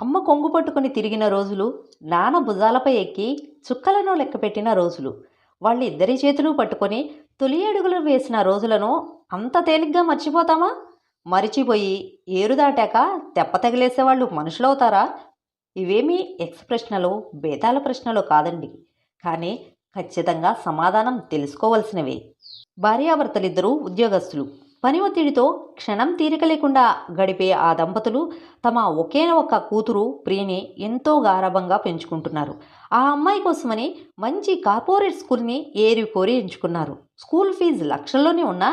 అమ్మ కొంగు పట్టుకుని తిరిగిన రోజులు నాన్న భుజాలపై ఎక్కి చుక్కలను లెక్కపెట్టిన రోజులు. వాళ్ళిద్దరి చేతులు పట్టుకొని తొలి అడుగులు వేసిన రోజులను అంత తేలిగ్గా మర్చిపోతామా? మరిచిపోయి ఏరు దాటాక తెప్ప తగిలేసేవాళ్ళు మనుషులవుతారా? ఇవేమీ ఎక్స్ ప్రశ్నలు బేతాల ప్రశ్నలు కాదండి. కానీ ఖచ్చితంగా సమాధానం తెలుసుకోవలసినవే. భార్యాభర్తలిద్దరూ ఉద్యోగస్తులు. పని ఒత్తిడితో క్షణం తీరిక లేకుండా గడిపే ఆ దంపతులు తమ ఒకే ఒక్క కూతురు ప్రియని ఎంతో గారాభంగా పెంచుకుంటున్నారు. ఆ అమ్మాయి కోసమని మంచి కార్పొరేట్ స్కూల్ని ఏరి కోరి ఎంచుకున్నారు. స్కూల్ ఫీజు లక్షల్లోనే ఉన్నా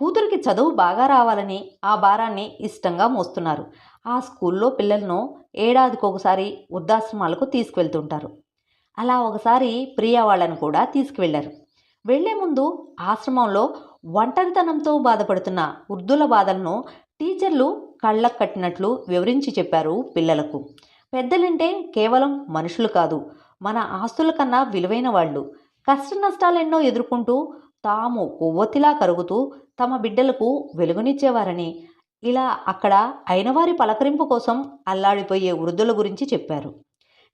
కూతురికి చదువు బాగా రావాలని ఆ భారాన్ని ఇష్టంగా మోస్తున్నారు. ఆ స్కూల్లో పిల్లలను ఏడాదికి ఒకసారి వృద్ధాశ్రమాలకు తీసుకువెళ్తుంటారు. అలా ఒకసారి ప్రియ వాళ్ళను కూడా తీసుకువెళ్ళారు వెళ్ళే ముందు ఆశ్రమంలో ఒంటరితనంతో బాధపడుతున్న వృద్ధుల బాధలను టీచర్లు కళ్ళకు కట్టినట్లు వివరించి చెప్పారు పిల్లలకు. పెద్దలంటే కేవలం మనుషులు కాదు మన ఆస్తుల కన్నా విలువైన వాళ్ళు. కష్ట నష్టాలెన్నో ఎదుర్కొంటూ తాము కొవ్వొత్తిలా కరుగుతూ తమ బిడ్డలకు వెలుగునిచ్చేవారని ఇలా అక్కడ అయినవారి పలకరింపు కోసం అల్లాడిపోయే వృద్ధుల గురించి చెప్పారు.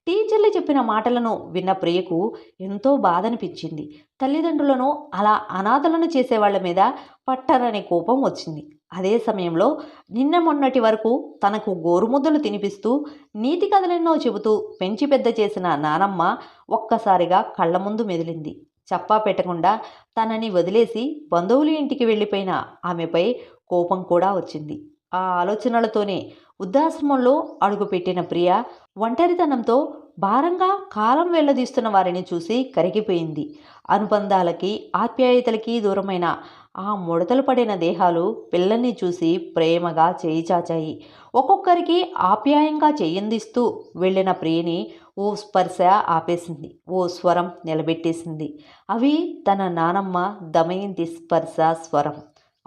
టీచర్లు చెప్పిన మాటలను విన్న ప్రియకు ఎంతో బాధనిపించింది. తల్లిదండ్రులను అలా అనాథలను చేసేవాళ్ళ మీద పట్టరని కోపం వచ్చింది. అదే సమయంలో నిన్న మొన్నటి వరకు తనకు గోరుముద్దలు తినిపిస్తూ నీతి కథలెన్నో చెబుతూ పెంచి పెద్ద చేసిన నానమ్మ ఒక్కసారిగా కళ్ళ ముందు మెదిలింది. చప్పా పెట్టకుండా తనని వదిలేసి బంధువుల ఇంటికి వెళ్ళిపోయిన ఆమెపై కోపం కూడా వచ్చింది. ఆ ఆలోచనలతోనే వృద్ధాశ్రమంలో అడుగుపెట్టిన ప్రియ ఒంటరితనంతో భారంగా కాలం వెళ్ళదీస్తున్న వారిని చూసి కరిగిపోయింది. అనుబంధాలకి ఆప్యాయతలకి దూరమైన ఆ ముడతలు పడిన దేహాలు పిల్లల్ని చూసి ప్రేమగా చేయి చాచాయి ఒక్కొక్కరికి ఆప్యాయంగా చేయందిస్తూ వెళ్ళిన ప్రియని ఓ స్పర్శ ఆపేసింది. ఓ స్వరం నిలబెట్టేసింది. అవి తన నానమ్మ దమయంతి స్పర్శ స్వరం.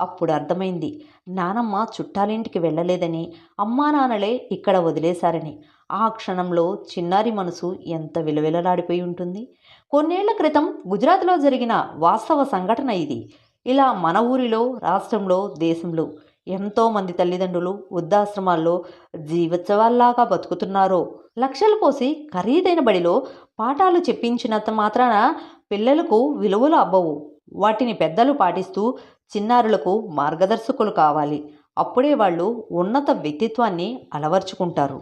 అప్పుడు అర్థమైంది. నానమ్మ చుట్టాలింటికి వెళ్ళలేదని అమ్మా నాన్నలే ఇక్కడ వదిలేశారని. ఆ క్షణంలో చిన్నారి మనసు ఎంత విలవిలలాడిపోయి ఉంటుంది. కొన్నేళ్ళ క్రితం గుజరాత్లో జరిగిన వాస్తవ సంఘటన ఇది. ఇలా మన ఊరిలో రాష్ట్రంలో దేశంలో ఎంతోమంది తల్లిదండ్రులు వృద్ధాశ్రమాల్లో జీవోత్సవాల్లాగా బతుకుతున్నారో లక్షలు పోసి ఖరీదైన బడిలో పాఠాలు చెప్పించినంత మాత్రాన పిల్లలకు విలువలు అబ్బవు వాటిని పెద్దలు పాటిస్తూ చిన్నారులకు మార్గదర్శకులు కావాలి. అప్పుడే వాళ్ళు ఉన్నత వ్యక్తిత్వాన్ని అలవర్చుకుంటారు.